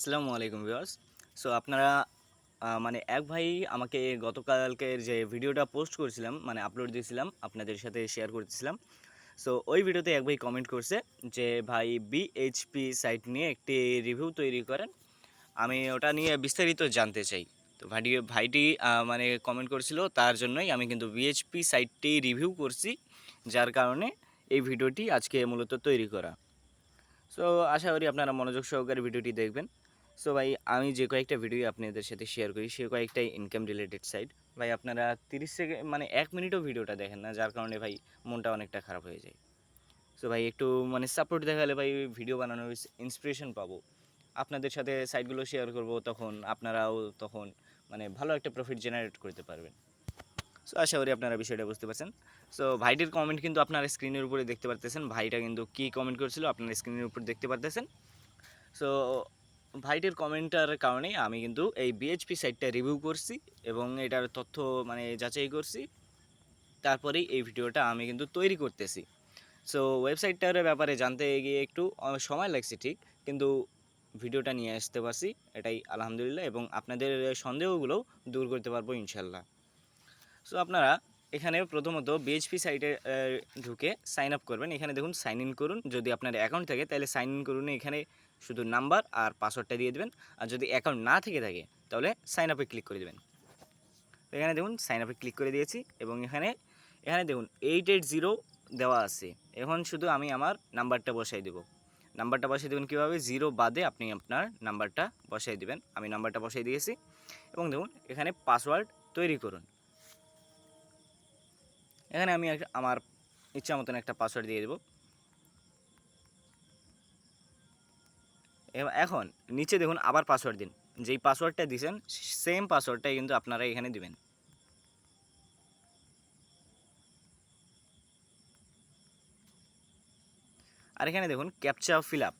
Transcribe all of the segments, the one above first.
আসসালামু আলাইকুম viewers. So আপনারা মানে এক ভাই আমাকে গতকালকের যে ভিডিওটা পোস্ট করেছিলাম মানে আপলোড দিয়েছিলাম, আপনাদের সাথে শেয়ার করতেছিলাম। সো ওই ভিডিওতে এক ভাই কমেন্ট করছে যে, ভাই বিএইচপি সাইট নিয়ে একটি রিভিউ তৈরি করেন। আমি ওটা নিয়ে বিস্তারিত জানতে চাই। তো ভাই ভাইটি মানে কমেন্ট করেছিল, তার জন্যই আমি কিন্তু বিএইচপি সাইটটি রিভিউ করছি, যার কারণে এই ভিডিওটি আজকে মূলত তৈরি করা। সো আশা করি আপনারা মনোযোগ সহকারে ভিডিওটি দেখবেন। সো ভাই, আমি যে কয়েকটা ভিডিও আপনাদের সাথে শেয়ার করি, সে কয়েকটাই ইনকাম রিলেটেড সাইট ভাই, আপনারা তিরিশ সেকেন্ড মানে এক মিনিটও ভিডিওটা দেখেন না, যার কারণে ভাই মনটা অনেকটা খারাপ হয়ে যায়। সো ভাই, একটু মানে সাপোর্ট দেখালে ভাই ভিডিও বানানোর ইন্সপিরেশন পাবো। আপনাদের সাথে সাইটগুলো শেয়ার করব, তখন আপনারাও তখন মানে ভালো একটা প্রফিট জেনারেট করতে পারবেন। সো আশা করি আপনারা বিষয়টা বুঝতে পারছেন। সো ভাইটির কমেন্ট কিন্তু আপনারা স্ক্রিনের উপরে দেখতে পারতেছেন। ভাইটা কিন্তু কী কমেন্ট করেছিল আপনারা স্ক্রিনের উপর দেখতে পারতেছেন। সো ভাইটির কমেন্টার কারণেই আমি কিন্তু এই বিএইচপি সাইটটা রিভিউ করছি এবং এটার তথ্য মানে যাচাই করছি। তারপরেই এই ভিডিওটা আমি কিন্তু তৈরি করতেছি। সো ওয়েবসাইটটার ব্যাপারে জানতে গিয়ে একটু সময় লাগছে ঠিক, কিন্তু ভিডিওটা নিয়ে আসতে পারছি, এটাই আলহামদুলিল্লাহ এবং আপনাদের সন্দেহগুলো দূর করতে পারব ইনশাল্লাহ। সো আপনারা এখানে প্রথমত বিএইচপি সাইটে ঢুকে সাইন আপ করবেন। এখানে দেখুন সাইন ইন করুন। যদি আপনার অ্যাকাউন্ট থাকে, তাহলে সাইন ইন করুন। এখানে শুধু নাম্বার আর পাসওয়ার্ডটা দিয়ে দেবেন। আর যদি অ্যাকাউন্ট না থেকে থাকে, তাহলে সাইন আপে ক্লিক করে দেবেন। এখানে দেখুন সাইন আপে ক্লিক করে দিয়েছি এবং এখানে এখানে দেখুন এইট এইট জিরো দেওয়া আছে। এখন শুধু আমি আমার নাম্বারটা বসাই দেবো। নাম্বারটা বসাই দেবেন কীভাবে? জিরো বাদে আপনি আপনার নাম্বারটা বসাই দেবেন। আমি নাম্বারটা বসাই দিয়েছি। এবং দেখুন, এখানে পাসওয়ার্ড তৈরি করুন। এখানে আমি আমার ইচ্ছা মতন একটা পাসওয়ার্ড দিয়ে দেবো। এখন নিচে দেখুন আবার পাসওয়ার্ড দিন। যেই পাসওয়ার্ডটা দিয়েছেন সেম পাসওয়ার্ডটাই কিন্তু আপনারা এখানে দিবেন। আর এখানে দেখুন captcha fill up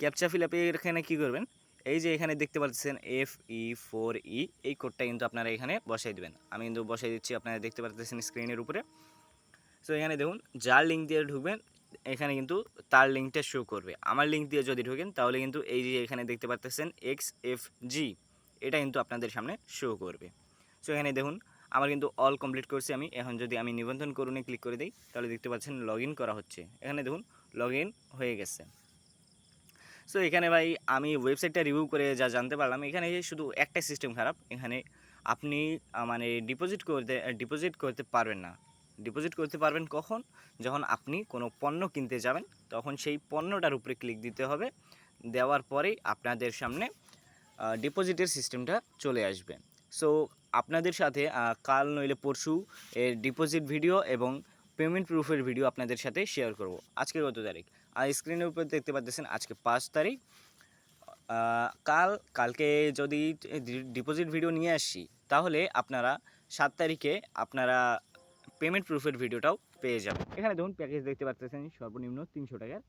captcha fill আপে এখানে কী করবেন? এই যে এখানে দেখতে পাচ্ছেন এফ ই ফোর ই এই কোডটা কিন্তু আপনারা এখানে বসাই দেবেন। আমি কিন্তু বসাই দিচ্ছি, আপনারা দেখতে পাচ্ছেন স্ক্রিনের উপরে। সো এখানে দেখুন, যার লিঙ্ক দিয়ে ঢুকবেন এখানে কিন্তু তার লিঙ্কটা শো করবে। আমার লিঙ্ক দিয়ে যদি ঢোকেন, তাহলে কিন্তু এই যে এখানে দেখতে পাচ্ছেন এক্স এফ জি এটা কিন্তু আপনাদের সামনে শো করবে। সো এখানে দেখুন, আমার কিন্তু অল কমপ্লিট করছি আমি। এখন যদি আমি নিবন্ধন করুনে ক্লিক করে দিই, তাহলে দেখতে পাচ্ছেন লগ করা হচ্ছে। এখানে দেখুন লগ হয়ে গেছে। সো এখানে ভাই, আমি ওয়েবসাইটটা রিভিউ করে যা জানতে পারলাম, এখানে শুধু একটা সিস্টেম খারাপ। এখানে আপনি মানে ডিপোজিট করতে ডিপোজিট করতে পারবেন না। ডিপোজিট করতে পারবেন কখন? যখন আপনি কোনো পণ্য কিনতে যাবেন, তখন সেই পণ্যটার উপরে ক্লিক দিতে হবে। দেওয়ার পরেই আপনাদের সামনে ডিপোজিটের সিস্টেমটা চলে আসবে। সো আপনাদের সাথে কাল নইলে পরশু এর ডিপোজিট ভিডিও এবং পেমেন্ট প্রুফের ভিডিও আপনাদের সাথে শেয়ার করব। আজকে কত তারিখ? আর স্ক্রিনের উপর দেখতে পাচ্ছেন আজকে পাঁচ তারিখ। কাল, কালকে যদি ডিপোজিট ভিডিও নিয়ে আসি, তাহলে আপনারা সাত তারিখে আপনারা পেমেন্ট প্রুফের ভিডিওটাও পেয়ে যাবেন এখানে দেখুন প্যাকেজ দেখতে পাচ্ছেন সর্বনিম্ন তিনশো টাকার।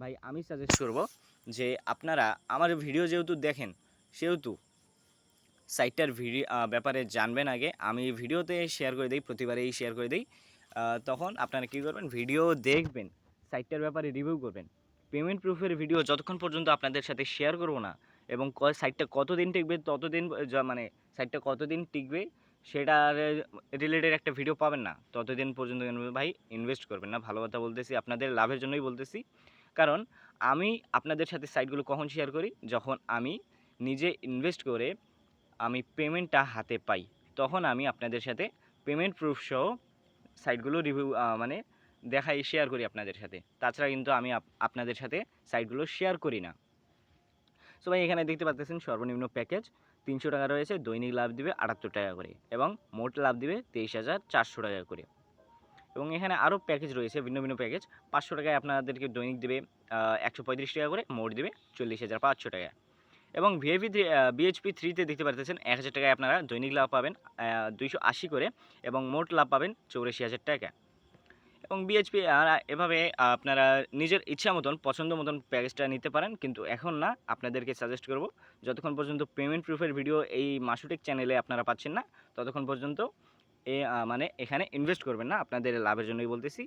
ভাই আমি সাজেস্ট করব যে আপনারা আমার ভিডিও যেহেতু দেখেন সেহেতু সাইটটার ভিডিও ব্যাপারে জানবেন আগে। আমি ভিডিওতে শেয়ার করে দিই প্রতিবারেই শেয়ার করে দিই। তখন আপনারা কী করবেন? ভিডিও দেখবেন সাইটটার ব্যাপারে রিভিউ করবেন। পেমেন্ট প্রুফের ভিডিও যতক্ষণ পর্যন্ত আপনাদের সাথে শেয়ার করব না এবং সাইটটা কতদিন টিকবে ততদিন মানে সাইটটা কতদিন টিকবে সেটার রিলেটেড একটা ভিডিও পাবেন না। ততদিন পর্যন্ত ভাই ইনভেস্ট করবেন না। ভালো কথা বলতেছি, আপনাদের লাভের জন্যই বলতেছি। কারণ আমি আপনাদের সাথে সাইটগুলো কখন শেয়ার করি? যখন আমি নিজে ইনভেস্ট করে আমি পেমেন্টটা হাতে পাই, তখন আমি আপনাদের সাথে পেমেন্ট প্রুফ সহ সাইটগুলো রিভিউ মানে দেখাই শেয়ার করি আপনাদের সাথে। তাছাড়া কিন্তু আমি আপ- আপনাদের সাথে সাইটগুলো শেয়ার করি না। সো ভাই, এখানে দেখতে পাচ্ছেন সর্বনিম্ন প্যাকেজ তিনশো টাকা রয়েছে, দৈনিক লাভ দিবে আটাত্তর টাকা করে এবং মোট লাভ দিবে তেইশ হাজার চারশো টাকা করে। এবং এখানে আরও প্যাকেজ রয়েছে, ভিন্ন ভিন্ন প্যাকেজ পাঁচশো টাকায় আপনাদেরকে দৈনিক দেবে একশো পঁয়ত্রিশ টাকা করে, মোট দেবে চল্লিশ হাজার পাঁচশো টাকা। এবং ভিএপি থ্রি বিএইচপি থ্রিতে দেখতে পাচ্ছেন এক হাজার টাকায় আপনারা দৈনিক লাভ পাবেন দুইশো আশি করে এবং মোট লাভ পাবেন চৌরাশি হাজার টাকা। এবং বিএইচপি এভাবে আপনারা নিজের ইচ্ছা মতন, পছন্দ মতন প্যাকেজটা নিতে পারেন। কিন্তু এখন না, আপনাদেরকে সাজেস্ট করব, যতক্ষণ পর্যন্ত পেমেন্ট প্রুফের ভিডিও এই মাসুটেক চ্যানেলে আপনারা পাচ্ছেন না, ততক্ষণ পর্যন্ত এ মানে এখানে ইনভেস্ট করবেন না। আপনাদের লাভের জন্যই বলতেছি,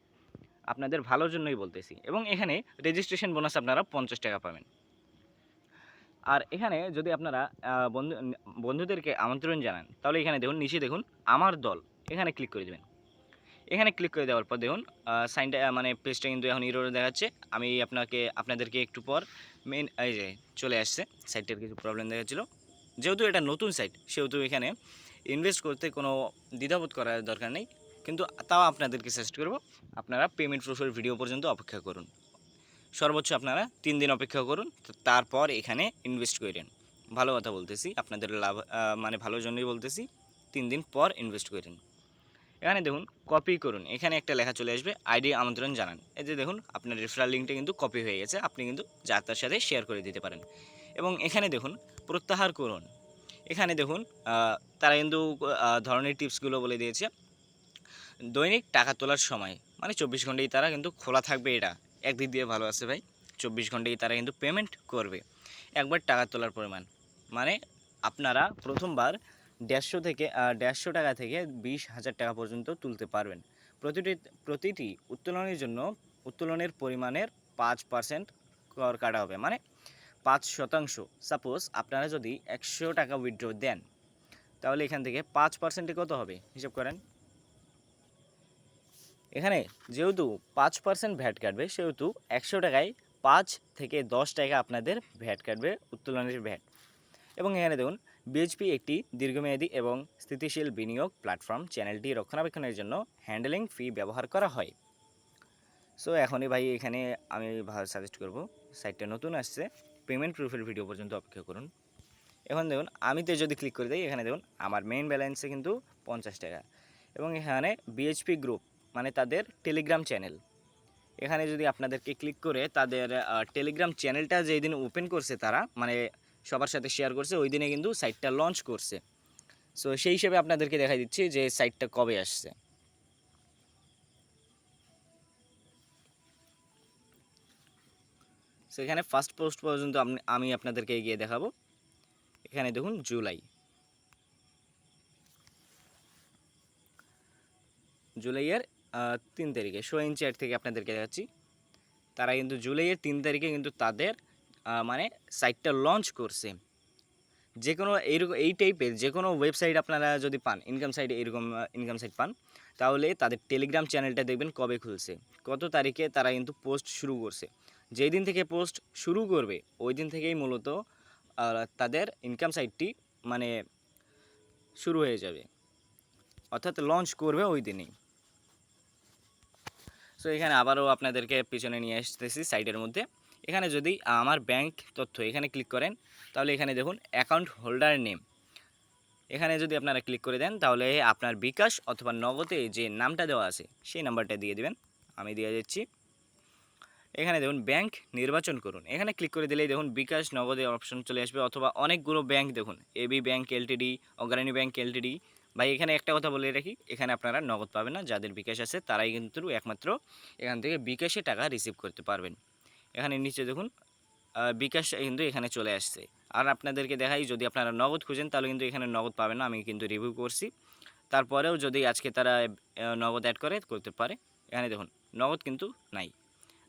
আপনাদের ভালোর জন্যই বলতেছি। এবং এখানে রেজিস্ট্রেশন বোনাস আপনারা পঞ্চাশ টাকা পাবেন। আর এখানে যদি আপনারা বন্ধু, বন্ধুদেরকে আমন্ত্রণ জানান, তাহলে এখানে দেখুন, নিচে দেখুন, আমার দল। এখানে ক্লিক করে দেবেন। এখানে ক্লিক করে দেওয়ার পর দেখুন সাইনটা মানে পেজটা কিন্তু এখন ইরোর দেখাচ্ছে। আমি আপনাকে, আপনাদেরকে একটু পর মেন এই যে চলে আসছে সাইটটার কিছু প্রবলেম দেখাচ্ছিলো। যেহেতু এটা নতুন সাইট সেহেতু এখানে ইনভেস্ট করতে কোনো দ্বিধাবোধ করার দরকার নেই। কিন্তু তাও আপনাদেরকে সাজেস্ট করব, আপনারা পেমেন্ট প্রুফের ভিডিও পর্যন্ত অপেক্ষা করুন। সর্বোচ্চ আপনারা তিন দিন অপেক্ষা করুন তারপর এখানে ইনভেস্ট করেন। ভালো কথা বলতেছি, আপনাদের লাভ মানে ভালোর জন্যই বলতেছি, তিন দিন পর ইনভেস্ট করেন। এখানে দেখুন কপি করুন। এখানে একটা লেখা চলে আসবে আইডি আমন্ত্রণ জানান। এই যে দেখুন, আপনার রেফারাল লিঙ্কটা কিন্তু কপি হয়ে গেছে, আপনি কিন্তু যার তার সাথে শেয়ার করে দিতে পারেন। এবং এখানে দেখুন, প্রত্যাহার করুন। এখানে দেখুন তারা কিন্তু ধরনের টিপসগুলো বলে দিয়েছে। দৈনিক টাকা তোলার সময় মানে চব্বিশ ঘন্টায় তারা কিন্তু খোলা থাকবে এটা। একদিক দিয়ে ভালো আছে ভাই। চব্বিশ ঘন্টায় তারা কিন্তু পেমেন্ট করবে। একবার টাকা তোলার পরিমাণ। মানে আপনারা প্রথমবার দেড়শো থেকে দেড়শো টাকা থেকে বিশ হাজার টাকা পর্যন্ত তুলতে পারবেন। প্রতিটি প্রতিটি উত্তোলনের জন্য উত্তোলনের পরিমাণের পাঁচ পার্সেন্ট কর কাটা হবে। মানে পাঁচ শতাংশ। সাপোজ আপনারা যদি একশো টাকা উইথড্র দেন, তাহলে এখান থেকে পাঁচ পার্সেন্টে কত হবে? হিসাব করেন। এখানে যেহেতু পাঁচ পার্সেন্ট ভ্যাট কাটবে, সেহেতু একশো টাকায় পাঁচ থেকে দশ টাকা আপনাদের ভ্যাট কাটবে, উত্তোলনের ভ্যাট। এবং এখানে দেখুন বিএইচপি একটি দীর্ঘমেয়াদী এবং স্থিতিশীল বিনিয়োগ প্ল্যাটফর্ম চ্যানেলটি রক্ষণাবেক্ষণের জন্য হ্যান্ডেলিং ফি ব্যবহার করা হয়। সো এখনই ভাই এখানে আমি সাজেস্ট করব। সাইটটা নতুন আসছে। পেমেন্ট প্রুফের ভিডিও পর্যন্ত অপেক্ষা করুন। এখন দেখুন আমিতে যদি ক্লিক করে দিই, এখানে দেখুন, আমার মেইন ব্যালেন্সে কিন্তু পঞ্চাশ টাকা। এবং এখানে বিএইচপি গ্রুপ মানে তাদের টেলিগ্রাম চ্যানেল এখানে যদি আপনাদেরকে ক্লিক করে তাদের টেলিগ্রাম চ্যানেলটা যেই দিন ওপেন করছে তারা মানে সবার সাথে শেয়ার করছে, ওই দিনে কিন্তু সাইটটা লঞ্চ করছে। সো সেই হিসেবে আপনাদেরকে দেখাই দিচ্ছি যে সাইটটা কবে আসছে। সো এখানে ফার্স্ট পোস্ট পর্যন্ত আমি আপনাদেরকে এগিয়ে দেখাবো। এখানে দেখুন জুলাই জুলাইয়ের তিন তারিখে শো ইঞ্চি থেকে আপনাদেরকে দেখাচ্ছি। তারা কিন্তু জুলাইয়ের তিন তারিখে কিন্তু তাদের মানে সাইটটা লঞ্চ করছে। যে কোনো এইরকম, এই টাইপের যে কোনো ওয়েবসাইট আপনারা যদি পান ইনকাম সাইট এরকম ইনকাম সাইট পান, তাহলে তাদের টেলিগ্রাম চ্যানেলটা দেখবেন কবে খুলছে। কত তারিখে তারা কিন্তু পোস্ট শুরু করছে। যেই দিন থেকে পোস্ট শুরু করবে ওই দিন থেকেই মূলত তাদের ইনকাম সাইটটি মানে শুরু হয়ে যাবে। অর্থাৎ লঞ্চ করবে ওই দিনই। সো এখানে আবারও আপনাদেরকে পিছনে নিয়ে আসতেছি সাইটের মধ্যে। এখানে যদি আমার ব্যাংক তথ্য এখানে ক্লিক করেন, তাহলে এখানে দেখুন অ্যাকাউন্ট হোল্ডার নেম এখানে যদি আপনারা ক্লিক করে দেন, তাহলে আপনার বিকাশ অথবা নগদে যে নামটা দেওয়া আছে, সেই নাম্বারটা দিয়ে দেবেন। আমি দিয়ে দিচ্ছি। এখানে দেখুন ব্যাংক নির্বাচন করুন। এখানে ক্লিক করে দিলেই দেখুন বিকাশ নগদে অপশন চলে আসবে অথবা অনেকগুলো ব্যাংক দেখুন। AB bank LTD Agrani bank LTD ভাই, এখানে একটা কথা বলে রাখি, এখানে আপনারা নগদ পাবেন না, যাদের বিকাশ আছে তারাই কিন্তু একমাত্র এখান থেকে বিকাশে টাকা রিসিভ করতে পারবেন। এখানে নিচে দেখুন বিকাশ কিন্তু এখানে চলে আসছে। আর আপনাদেরকে দেখাই, যদি আপনারা নগদ খুঁজেন, তাহলে কিন্তু এখানে নগদ পাবেন না, আমি কিন্তু রিভিউ করছি। তারপরেও যদি আজকে তারা নগদ অ্যাড করে, করতে পারে। এখানে দেখুন, নগদ কিন্তু নাই।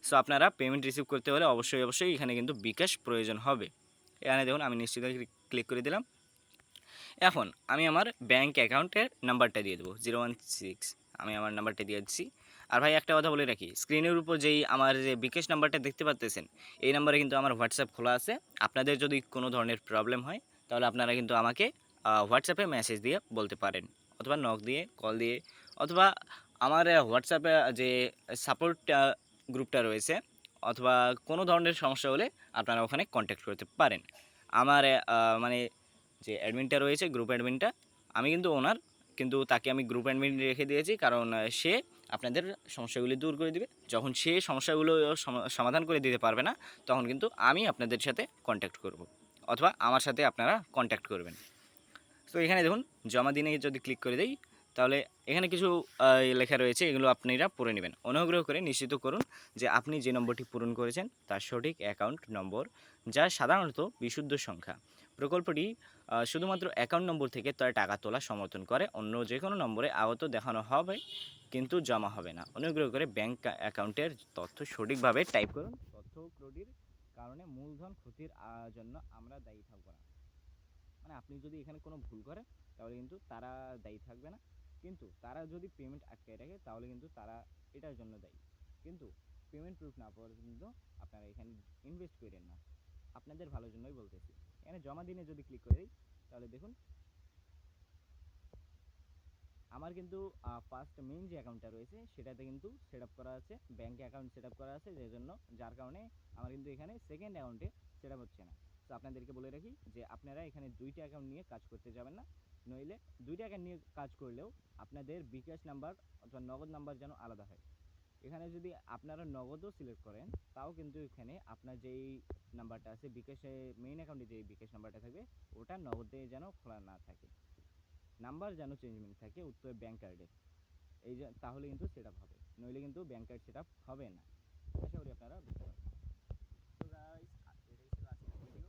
সো আপনারা পেমেন্ট রিসিভ করতে হলে অবশ্যই অবশ্যই এখানে কিন্তু বিকাশ প্রয়োজন হবে। এখানে দেখুন, আমি নিশ্চিত ক্লিক করে দিলাম। এখন, আমি আমার ব্যাঙ্ক অ্যাকাউন্টের নাম্বারটা দিয়ে দেবো জিরো ওয়ান সিক্স আমি আমার নাম্বারটা দিয়ে দিচ্ছি। আর ভাই, একটা কথা বলে রাখি, স্ক্রিনের উপর যেই আমার যে বিকাশ নাম্বারটা দেখতে পাচ্তেছেন এই নাম্বারে কিন্তু আমার হোয়াটসঅ্যাপ খোলা আছে। আপনাদের যদি কোনো ধরনের প্রবলেম হয়, তাহলে আপনারা কিন্তু আমাকে হোয়াটসঅ্যাপে মেসেজ দিয়ে বলতে পারেন, অথবা নক দিয়ে কল দিয়ে, অথবা আমার হোয়াটসঅ্যাপে যে সাপোর্ট গ্রুপটা রয়েছে, অথবা কোনো ধরনের সমস্যা হলে আপনারা ওখানে কন্ট্যাক্ট করতে পারেন। আমার মানে যে অ্যাডমিনটা রয়েছে গ্রুপ অ্যাডমিনটা আমি কিন্তু ওনার কিন্তু তাকে আমি গ্রুপ অ্যাডমিন রেখে দিয়েছি, কারণ সে আপনাদের সমস্যাগুলি দূর করে দিবে। যখন সে সমস্যাগুলো সম- সমাধান করে দিতে পারবে না, তখন কিন্তু আমি আপনাদের সাথে কন্ট্যাক্ট করব, অথবা আমার সাথে আপনারা কন্ট্যাক্ট করবেন। তো এখানে দেখুন, জমা দিনে যদি ক্লিক করে দেই, তাহলে এখানে কিছু লেখা রয়েছে, এগুলো আপনারা পড়ে নেবেন। অনুগ্রহ করে নিশ্চিত করুন যে আপনি যে নম্বরটি পূরণ করেছেন, তার সঠিক অ্যাকাউন্ট নম্বর, যা সাধারণত বিশুদ্ধ সংখ্যা। প্রকল্পটি শুধুমাত্র অ্যাকাউন্ট নম্বর থেকে তার টাকা তোলা সমর্থন করে, অন্য যে কোনো নম্বরে আগত দেখানো হবে, কিন্তু জমা হবে না। অনুগ্রহ করে ব্যাংক অ্যাকাউন্টের তথ্য সঠিকভাবে টাইপ করুন। তথ্য ত্রুটির কারণে মূলধন ক্ষতির জন্য আমরা দায়ী থাকব না। মানে আপনি যদি এখানে কোনো ভুল করেন তাহলে কিন্তু তারা দায়ী থাকবে না। কিন্তু তারা যদি পেমেন্ট আটকায় রাখে, তাহলে কিন্তু তারা এটার জন্য দায়ী। কিন্তু পেমেন্ট প্রুফ না পর্যন্ত আপনারা এখানে ইনভেস্ট করেন না। আপনাদের ভালোর জন্যই বলতেছি। এখানে জমা দিনে যদি ক্লিক করে তাহলে দেখুন, আমার কিন্তু ফার্স্ট মেইন যে অ্যাকাউন্টটা রয়েছে, সেটাতে কিন্তু সেট করা আছে ব্যাঙ্ক অ্যাকাউন্ট সেট করা আছে, যে জন্য, যার কারণে আমার কিন্তু এখানে সেকেন্ড অ্যাকাউন্টে সেট হচ্ছে না। তো আপনাদেরকে বলে রাখি যে, আপনারা এখানে দুইটা অ্যাকাউন্ট নিয়ে কাজ করতে যাবেন না, নইলে দুইটা অ্যাকাউন্ট নিয়ে কাজ করলেও আপনাদের বিকাশ নাম্বার অথবা নগদ নাম্বার যেন আলাদা হয়। এখানে যদি আপনারা নগদও সিলেক্ট করেন, তাও কিন্তু এখানে আপনার যেই নাম্বারটা আছে, বিকাশে মেইন অ্যাকাউন্টে যে বিকাশ নাম্বারটা থাকবে, ওটা নগদে যেন খোলা না থাকে। নাম্বার যেন চেঞ্জমেন্ট থাকে, উত্তর ব্যাঙ্ক কার্ডে এই যে, তাহলে কিন্তু সেট আপ হবে। নইলে কিন্তু ব্যাঙ্ক কার্ড সেট আপ হবে না। আশা করি আপনারা বুঝতে পারবেন তো গাইস এটাই ছিল আজকের ভিডিও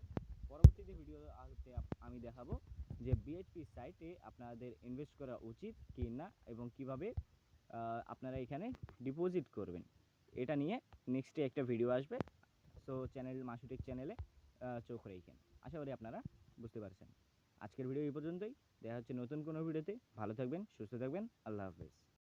পরবর্তীতে ভিডিও আমি দেখাবো যে বিএইচপি সাইটে আপনাদের ইনভেস্ট করা উচিত কি না এবং কীভাবে আপনারা এখানে ডিপোজিট করবেন। এটা নিয়ে নেক্সটে একটা ভিডিও আসবে। সো চ্যানেল মাসুটেক চ্যানেলে চোখ রেখেন। আশা করি আপনারা বুঝতে পারছেন। আজকের ভিডিও এই পর্যন্তই। দেখা হচ্ছে নতুন কোনো ভিডিওতে ভালো থাকবেন, সুস্থ থাকবেন। আল্লাহ হাফেজ।